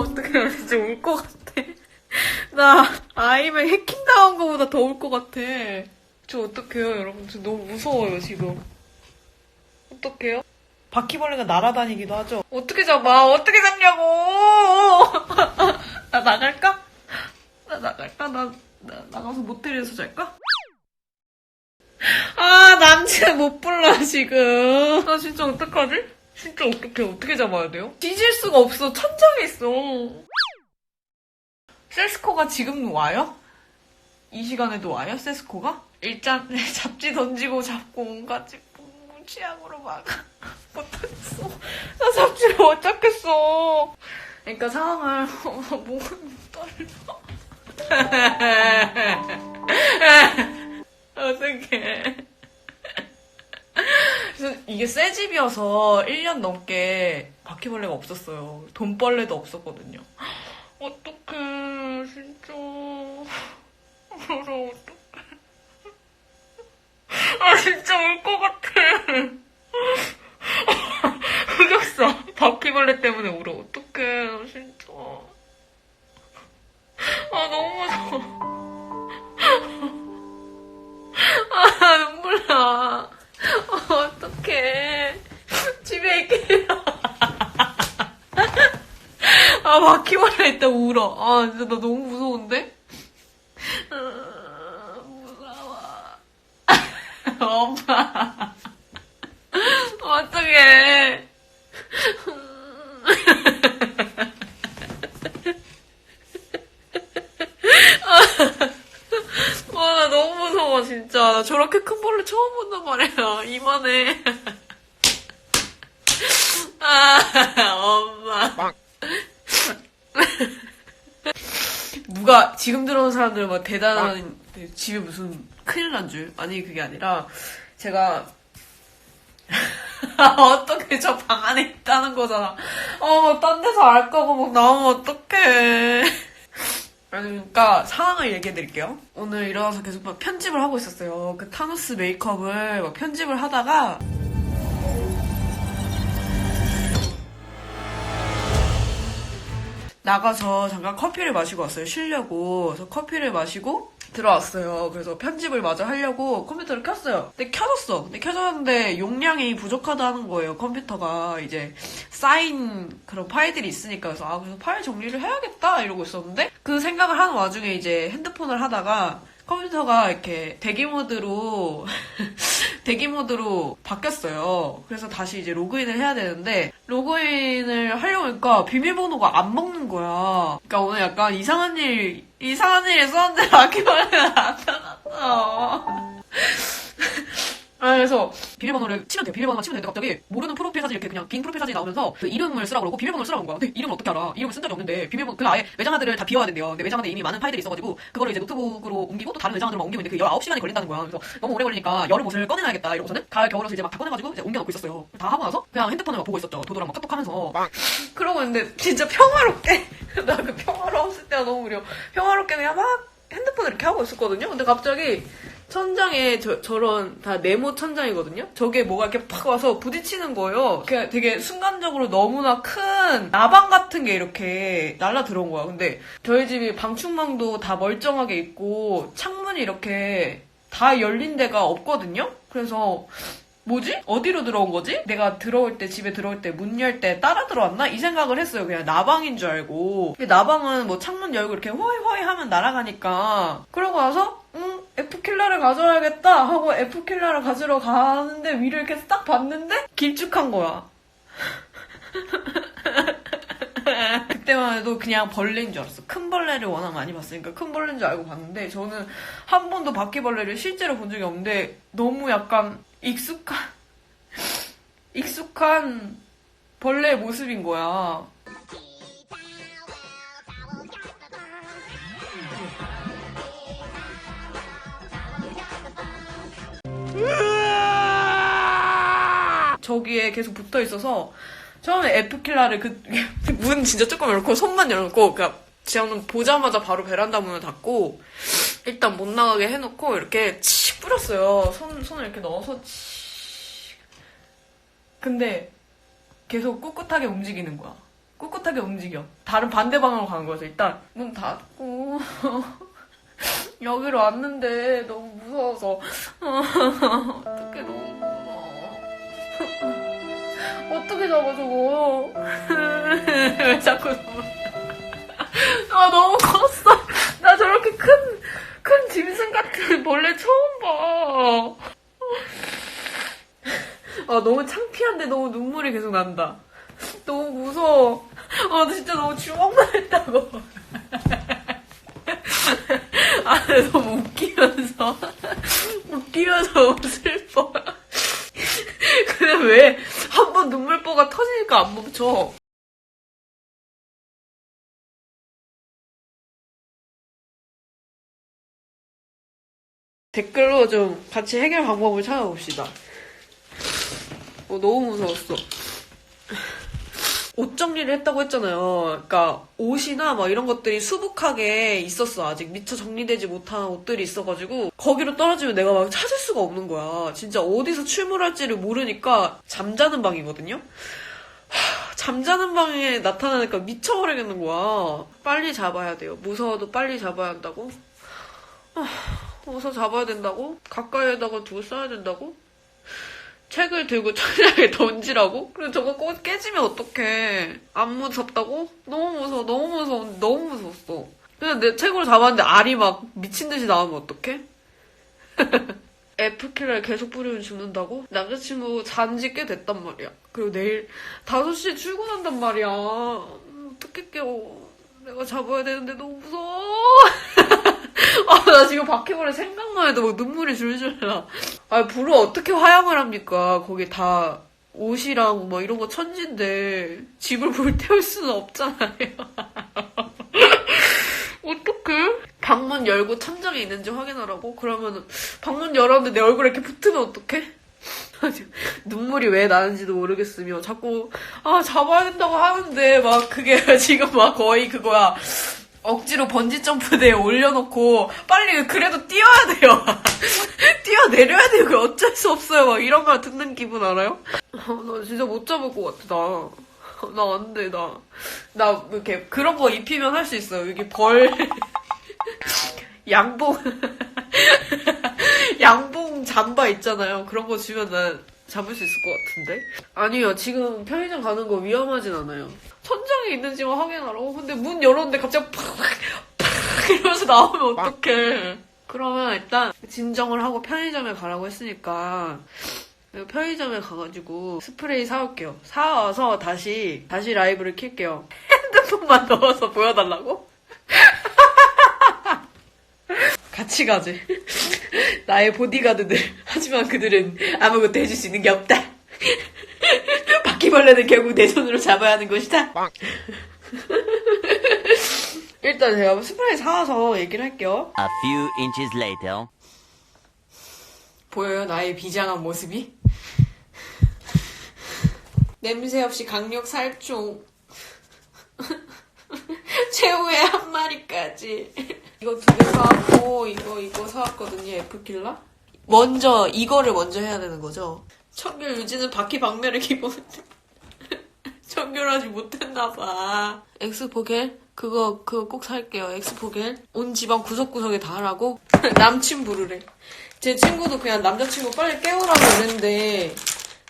어떡해, 나 진짜 울 것 같아. 나 아이맥 해킹당한 거보다 더 울 것 같아. 저 어떡해요, 여러분. 저 너무 무서워요, 지금. 어떡해요? 바퀴벌레가 날아다니기도 하죠. 어떻게 잡아? 어떻게 잡냐고! 나 나갈까? 나 나갈까? 나, 나 나가서 모텔에서 잘까? 아, 남친 못 불러, 지금. 나 진짜 어떡하지? 진짜 어떡해. 어떻게 잡아야 돼요? 뒤질 수가 없어. 천장에 있어. 세스코가 지금 와요? 이 시간에도 와요? 세스코가? 일단 잡지 던지고 잡고 온갖 짓고 무치약으로 막아. 못하겠어. 나 잡지를 못 잡겠어. 그러니까 상황을 목은 떨려. 어떡해. 그래서 이게 새 집이어서 1년 넘게 바퀴벌레가 없었어요. 돈벌레도 없었거든요. 어떡해, 진짜. 울어, 어떡해. 아, 진짜 울 것 같아. 흑역사. 바퀴벌레 때문에 울어. 어떡해, 나 진짜. 아, 바퀴벌레 있다 울어. 아, 진짜 나 너무 무서운데? 아, 무서워. 엄마. 어떡해. 와, 나 너무 무서워, 진짜. 나 저렇게 큰 벌레 처음 본단 말이야. 이만해. 아, 엄마. 누가, 지금 들어온 사람들 막 대단한, 집에 무슨 큰일 난 줄. 아니, 그게 아니라, 제가, 어떻게 저 방 안에 있다는 거잖아. 어, 딴 데서 알까봐 막 나오면 어떡해. 그러니까 상황을 얘기해 드릴게요. 오늘 일어나서 계속 막 편집을 하고 있었어요. 그 타노스 메이크업을 막 편집을 하다가 나가서 잠깐 커피를 마시고 왔어요. 쉬려고. 그래서 커피를 마시고 들어왔어요. 그래서 편집을 마저 하려고 컴퓨터를 켰어요. 근데 켜졌어. 근데 켜졌는데 용량이 부족하다는 거예요. 컴퓨터가 이제 쌓인 그런 파일들이 있으니까 그래서 아 그래서 파일 정리를 해야겠다 이러고 있었는데 그 생각을 하는 와중에 이제 핸드폰을 하다가 컴퓨터가 이렇게 대기 모드로 대기 모드로 바뀌었어요. 그래서 다시 이제 로그인을 해야 되는데 로그인을 하려고 하니까 비밀번호가 안 먹는 거야. 그러니까 오늘 약간 이상한 일 이상한 일이 있었는데 아기발레가 나타났어. 아, 그래서 비밀번호를 치면 돼. 비밀번호만 치면 되는데 갑자기 모르는 프로필 사진 이렇게 그냥 긴 프로필 사진이 나오면서 그 이름을 쓰라고 그러고 비밀번호를 쓰라고 한 거야. 근데 이름을 어떻게 알아? 이름을 쓴 적이 없는데 비밀번호 그 아예 외장하드를 다 비워야 된대요. 근데 외장하드에 이미 많은 파일들이 있어가지고 그거를 이제 노트북으로 옮기고 또 다른 외장하드로 옮기고 있는데 그 19시간이 걸린다는 거야. 그래서 너무 오래 걸리니까 여름 옷을 꺼내놔야겠다 이러고서는 가을 겨울옷을 이제 막 다 꺼내가지고 이제 옮겨놓고 있었어요. 다 하고 나서 그냥 핸드폰을 막 보고 있었죠. 도도랑 막 카톡하면서 그러고 있는데 진짜 평화롭게 나 그 평화로웠을 때가 너무 그려. 평화롭게 그냥 막 핸드폰을 이렇게 하고 있었거든요. 근데 갑자기 천장에 저, 저런 다 네모 천장이거든요. 저게 뭐가 이렇게 팍 와서 부딪히는 거예요. 그냥 되게 순간적으로 너무나 큰 나방 같은 게 이렇게 날라 들어온 거야. 근데 저희 집이 방충망도 다 멀쩡하게 있고 창문이 이렇게 다 열린 데가 없거든요. 그래서 뭐지? 어디로 들어온 거지? 내가 들어올 때, 집에 들어올 때, 문 열 때 따라 들어왔나? 이 생각을 했어요. 그냥 나방인 줄 알고. 나방은 뭐 창문 열고 이렇게 호이 호이 하면 날아가니까. 그러고 나서, 응, F킬러를 가져야겠다 하고 F킬러를 가지러 가는데 위를 이렇게 딱 봤는데 길쭉한 거야. 그때만 해도 그냥 벌레인 줄 알았어. 큰 벌레를 워낙 많이 봤으니까 큰 벌레인 줄 알고 봤는데 저는 한 번도 바퀴벌레를 실제로 본 적이 없는데 너무 약간 익숙한 익숙한 벌레의 모습인 거야. 저기에 계속 붙어 있어서 처음에 에프킬라를 그 문 진짜 조금 열고 손만 열고 그러니까 저는 보자마자 바로 베란다 문을 닫고 일단 못 나가게 해놓고 이렇게 치 뿌렸어요. 손 손을 이렇게 넣어서 치. 근데 계속 꿋꿋하게 움직이는 거야. 꿋꿋하게 움직여. 다른 반대 방향으로 가는 거죠. 일단 문 닫고 여기로 왔는데 너무 무서워서 어떻게 너무 무서워. 어떻게 잡아 저거? 왜 자꾸 너무 아 너무 컸어. 나 저렇게 큰 큰 짐승 같은 벌레 처음 봐. 아 너무 창피한데 너무 눈물이 계속 난다. 너무 무서워. 아, 나 진짜 너무 주먹만 했다고. 아, 너무 웃기면서. 웃기면서 너무 슬퍼. 근데 왜 한 번 눈물보가 터지니까 안 멈춰? 댓글로 좀 같이 해결 방법을 찾아봅시다. 어, 너무 무서웠어. 옷 정리를 했다고 했잖아요. 그러니까 옷이나 막 이런 것들이 수북하게 있었어. 아직 미처 정리되지 못한 옷들이 있어가지고 거기로 떨어지면 내가 막 찾을 수가 없는 거야. 진짜 어디서 출몰할지를 모르니까 잠자는 방이거든요. 하, 잠자는 방에 나타나니까 미쳐버리겠는 거야. 빨리 잡아야 돼요. 무서워도 빨리 잡아야 한다고? 아, 어서 잡아야 된다고? 가까이에다가 두고 써야 된다고? 책을 들고 천장에 던지라고? 그리고 저거 꼭 깨지면 어떡해. 안 무섭다고? 너무 무서워, 너무 무서워, 너무 무서웠어. 그냥 내 책으로 잡았는데 알이 막 미친 듯이 나오면 어떡해? F킬러를 계속 뿌리면 죽는다고? 남자친구 잔지 꽤 됐단 말이야. 그리고 내일 5시에 출근한단 말이야. 음, 어떻게 깨워. 내가 잡아야 되는데 너무 무서워. 아, 나 지금 바퀴벌레 생각만 해도 막 눈물이 줄줄 나. 아, 불을 어떻게 화양을 합니까? 거기 다 옷이랑 뭐 이런 거 천진데 집을 불 태울 수는 없잖아요. 어떡해? 방문 열고 천장에 있는지 확인하라고? 그러면 방문 열었는데 내 얼굴에 이렇게 붙으면 어떡해? 눈물이 왜 나는지도 모르겠으며 자꾸 아 잡아야 된다고 하는데 막 그게 지금 막 거의 그거야 억지로 번지 점프대에 올려놓고 빨리 그래도 뛰어야 돼요. 뛰어 내려야 돼요. 그 어쩔 수 없어요. 막 이런 말 듣는 기분 알아요? 아, 나 진짜 못 잡을 것 같아. 나. 나 안 돼. 나. 나 이렇게 그런 거 입히면 할 수 있어요. 여기 벌 양봉 양봉 잠바 있잖아요. 그런 거 주면 나 잡을 수 있을 것 같은데? 아니요. 지금 편의점 가는 거 위험하진 않아요. 천장에 있는지만 확인하라고? 근데 문 열었는데 갑자기 팍! 팍! 이러면서 나오면 어떡해. 그러면 일단 진정을 하고 편의점에 가라고 했으니까 편의점에 가가지고 스프레이 사올게요. 사와서 다시 다시 라이브를 킬게요. 핸드폰만 넣어서 보여달라고? 같이 가지. 나의 보디가드들. 하지만 그들은 아무것도 해줄 수 있는 게 없다. 바퀴벌레는 결국 내 손으로 잡아야 하는 것이다. 일단 제가 스프레이 사와서 얘기를 할게요. A few inches later. 보여요? 나의 비장한 모습이? 냄새 없이 강력 살충. 최후의 한 마리까지. 이거 두 개 사왔고, 이거, 이거 사왔거든요, F킬라. 먼저, 이거를 먼저 해야 되는 거죠. 청결 유지는 바퀴 방면을 기본인데. 청결하지 못했나 봐. 엑스포겔? 그거, 그거 꼭 살게요. 엑스포겔. 온 집안 구석구석에 다 하라고? 남친 부르래. 제 친구도 그냥 남자친구 빨리 깨우라고 그랬는데,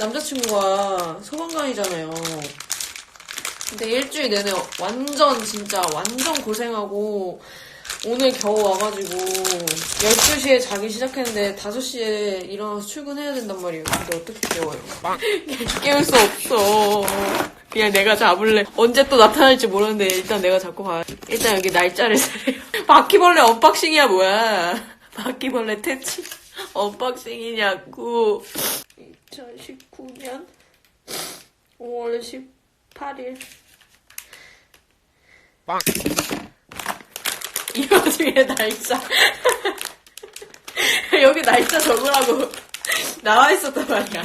남자친구가 소방관이잖아요. 근데 일주일 내내 완전 진짜 완전 고생하고 오늘 겨우 와가지고 12시에 자기 시작했는데 5시에 일어나서 출근해야 된단 말이에요. 근데 어떻게 깨워요? 깨울 수 없어. 그냥 내가 잡을래. 언제 또 나타날지 모르는데 일단 내가 잡고 가. 일단 여기 날짜를 세요. 바퀴벌레 언박싱이야 뭐야. 바퀴벌레 퇴치 언박싱이냐고. 2019년 5월 18일. 이 와중에 날짜. 여기 날짜 적으라고 나와 있었단 말이야.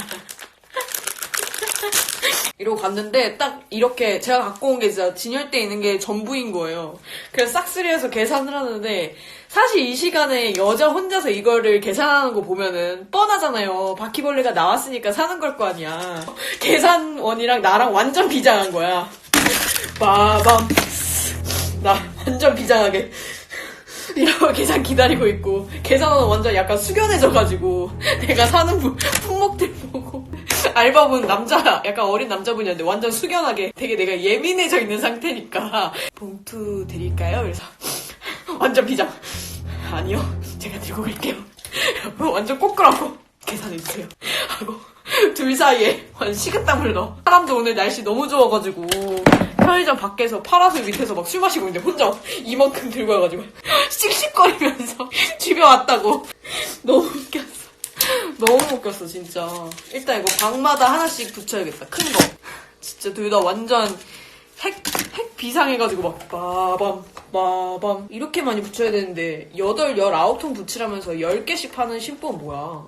이러고 갔는데 딱 이렇게 제가 갖고 온 게 진짜 진열대 있는 게 전부인 거예요. 그래서 싹쓸이해서 계산을 하는데 사실 이 시간에 여자 혼자서 이거를 계산하는 거 보면은 뻔하잖아요. 바퀴벌레가 나왔으니까 사는 걸 거 아니야. 계산원이랑 나랑 완전 비장한 거야. 빠밤. 나 완전 비장하게. 이러고 계산 기다리고 있고 계산원은 완전 약간 숙연해져가지고 내가 사는 부- 품목들 알바분 남자 약간 어린 남자분이었는데 완전 숙연하게 되게 내가 예민해져 있는 상태니까. 봉투 드릴까요? 그래서 완전 비장 아니요. 제가 들고 갈게요. 완전 꼬끄라고 계산해주세요. 하고 둘 사이에 완전 식은땀을 넣어 사람도 오늘 날씨 너무 좋아가지고 편의점 밖에서 파라솔 밑에서 막 술 마시고 있는데 혼자 이만큼 들고 와가지고 씩씩거리면서 집에 왔다고. 너무 웃겼어 너무 웃겼어 진짜. 일단 이거 방마다 하나씩 붙여야겠다. 큰 거. 진짜 둘 다 완전 핵, 핵 비상해가지고 막 빠밤 빠밤. 이렇게 많이 붙여야 되는데 8, 19통 붙이라면서 10개씩 파는 신법은 뭐야?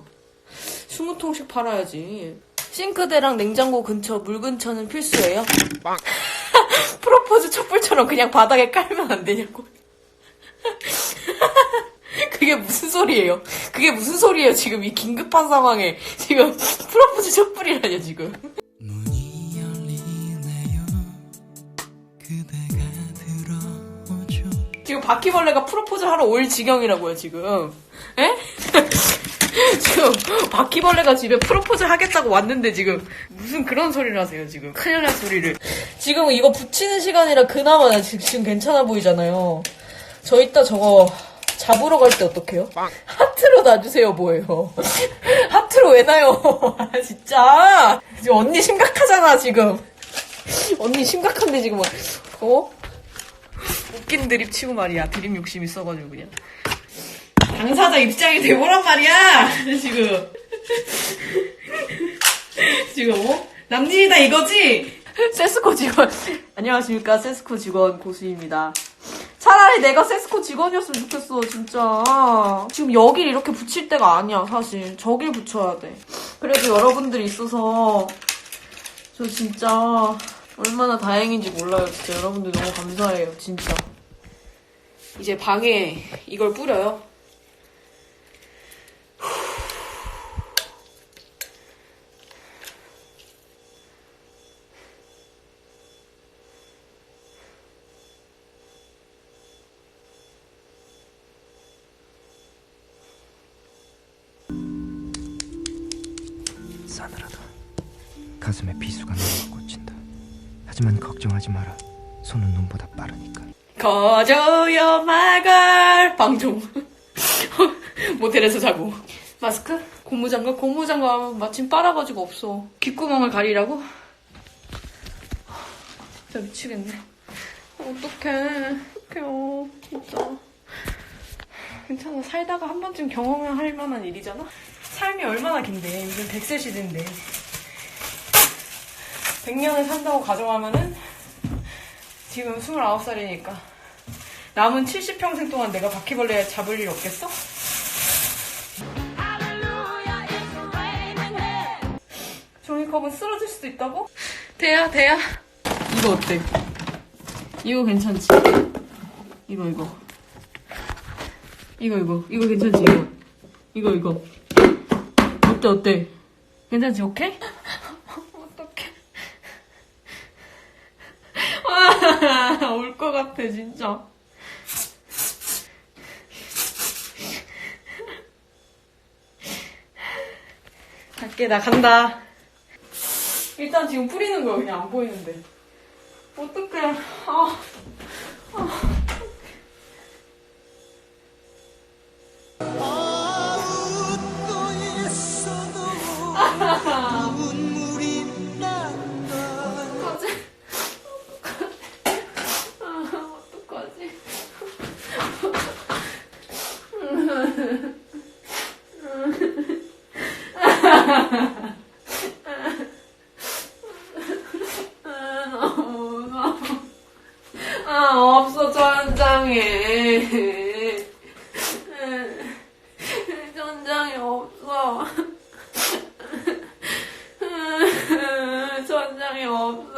20통씩 팔아야지. 싱크대랑 냉장고 근처 물 근처는 필수예요? 프로포즈 촛불처럼 그냥 바닥에 깔면 안 되냐고 그게 무슨 소리예요? 그게 무슨 소리예요? 지금 이 긴급한 상황에 지금 프로포즈 촛불이라뇨 지금 지금 바퀴벌레가 프로포즈 하러 올 지경이라고요, 지금. 에? 지금 바퀴벌레가 집에 프로포즈 하겠다고 왔는데 지금 무슨 그런 소리를 하세요, 지금. 큰일 날 소리를. 지금 이거 붙이는 시간이라 그나마 지금 괜찮아 보이잖아요. 저 이따 저거 잡으러 갈 때 어떡해요? 하트로 놔주세요, 뭐예요. 하트로 왜 놔요? 아, 진짜. 지금 언니 심각하잖아, 지금. 언니 심각한데 지금 막, 어? 웃긴 드립 치고 말이야. 드립 욕심 있어가지고 그냥. 당사자 입장이 돼보란 말이야! 지금. 지금, 어? 남일이다 이거지? 세스코 직원. 안녕하십니까. 세스코 직원 고수입니다. 차라리 내가 세스코 직원이었으면 좋겠어, 진짜. 지금 여길 이렇게 붙일 때가 아니야, 사실. 저길 붙여야 돼. 그래도 여러분들이 있어서, 저 진짜, 얼마나 다행인지 몰라요, 진짜. 여러분들 너무 감사해요, 진짜. 이제 방에 이걸 뿌려요. 싸늘하다. 가슴에 비수가 넘어 꽂힌다. 하지만 걱정하지 마라. 손은 눈보다 빠르니까. 거저요 마갈 방종. 모텔에서 자고. 마스크? 고무장갑? 고무장갑 마침 빨아가지고 없어. 귓구멍을 가리라고? 진짜 미치겠네. 어떡해. 어떡해요 진짜. 괜찮아. 살다가 한 번쯤 경험할 만한 일이잖아 삶이 얼마나 긴데 요즘 100세 시대인데 100년을 산다고 가정하면은 지금 29살이니까 남은 70평생 동안 내가 바퀴벌레 잡을 일 없겠어? 종이컵은 쓰러질 수도 있다고? 대야 대야 이거 어때? 이거 괜찮지? 이거 이거 이거 이거 이거 괜찮지 이거 이거 이거 어때 어때? 괜찮지 오케이? 어떡해. 올것 같아 진짜. 갈게 나 간다. 일단 지금 뿌리는 거야 그냥 안 보이는데. 어떡해. 아, 천장에. 천장에 없어. 천장에 없어.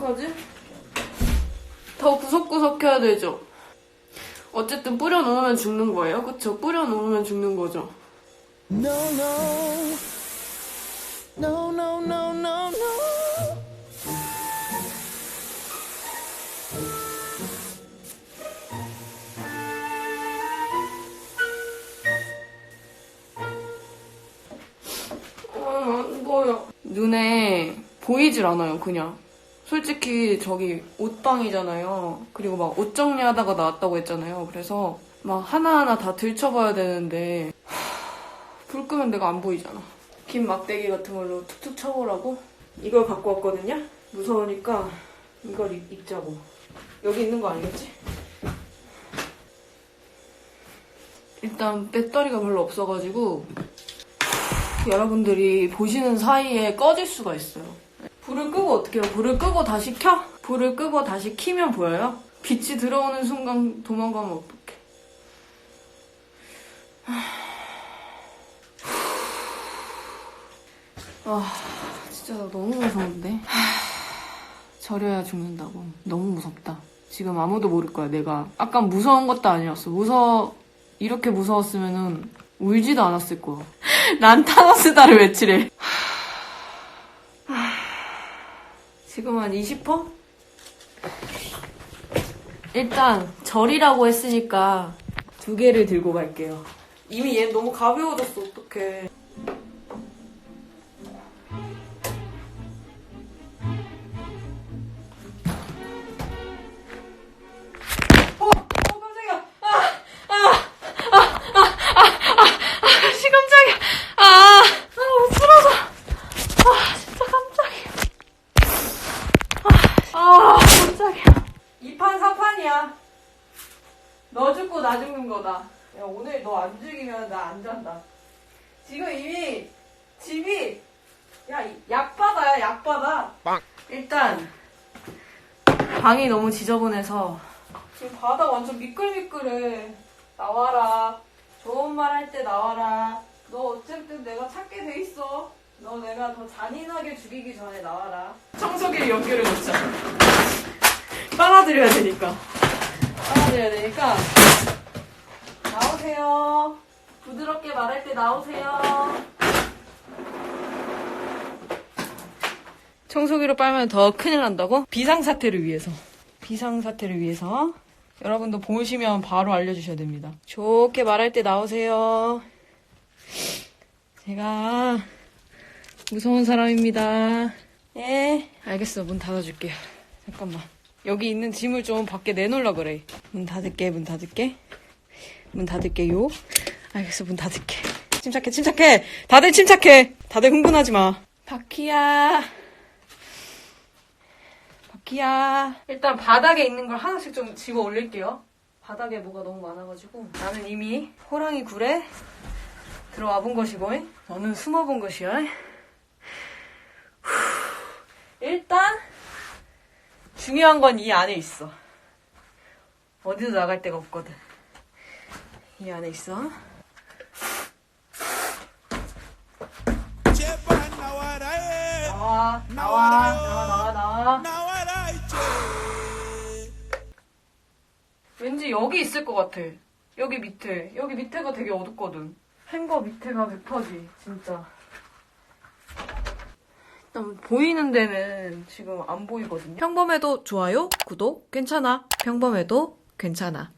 어떡하지? 더 되죠? 어쨌든 뿌려놓으면 죽는 거예요, 그쵸? 뿌려놓으면 죽는 거죠. No, no. No, no, no, no, no. 어, 안 보여. 눈에 보이질 않아요, 그냥. 솔직히 저기 옷방이잖아요. 그리고 막 옷 정리하다가 나왔다고 했잖아요. 그래서 막 하나하나 다 들춰봐야 되는데 하, 불 끄면 내가 안 보이잖아. 긴 막대기 같은 걸로 툭툭 쳐보라고? 이걸 갖고 왔거든요? 무서우니까 이걸 입, 입자고. 여기 있는 거 아니겠지? 일단 배터리가 별로 없어가지고 여러분들이 보시는 사이에 꺼질 수가 있어요. 불을 끄고 어떻게 해요? 불을 끄고 다시 켜? 불을 끄고 다시 키면 보여요? 빛이 들어오는 순간 도망가면 어떡해. 아, 진짜 너무 무서운데? 저려야 죽는다고. 너무 무섭다. 지금 아무도 모를 거야, 내가. 아까 무서운 것도 아니었어. 무서, 이렇게 무서웠으면은 울지도 않았을 거야. 난 타노스다를 외치래. 지금 한 20%? 일단 절이라고 했으니까 두 개를 들고 갈게요. 이미 얘 너무 가벼워졌어, 어떡해. 방이 너무 지저분해서, 지금 바다 완전 미끌미끌해. 나와라. 좋은 말 할 때 나와라. 너 어쨌든 내가 찾게 돼 있어. 너 내가 더 잔인하게 죽이기 전에 나와라. 청소기를 연결해 놓자. 빨아들여야 되니까. 빨아들여야 되니까. 나오세요. 부드럽게 말할 때 나오세요. 청소기로 빨면 더 큰일 난다고? 비상사태를 위해서. 비상사태를 위해서. 여러분도 보시면 바로 알려주셔야 됩니다. 좋게 말할 때 나오세요. 제가 무서운 사람입니다. 예. 알겠어. 문 닫아줄게요. 잠깐만. 여기 있는 짐을 좀 밖에 내놓으려 그래. 문 닫을게, 문 닫을게. 문 닫을게요. 알겠어, 문 닫을게. 침착해, 침착해! 다들 침착해! 다들 흥분하지 마. 바퀴야. 바퀴야. 일단 바닥에 있는 걸 하나씩 좀 집어 올릴게요. 바닥에 뭐가 너무 많아가지고. 나는 이미 호랑이 굴에 들어와 본 것이고, 너는 숨어 본 것이야. 후. 일단, 중요한 건 이 안에 있어. 어디도 나갈 데가 없거든. 이 안에 있어. 제발 나와라 해. 나와, 나와, 나와, 나와, 왠지 여기 있을 것 같아. 여기 밑에. 여기 밑에가 되게 어둡거든. 행거 밑에가 100%지, 진짜. 일단 보이는 데는 지금 안 보이거든요. 평범해도 좋아요, 구독, 괜찮아. 평범해도 괜찮아.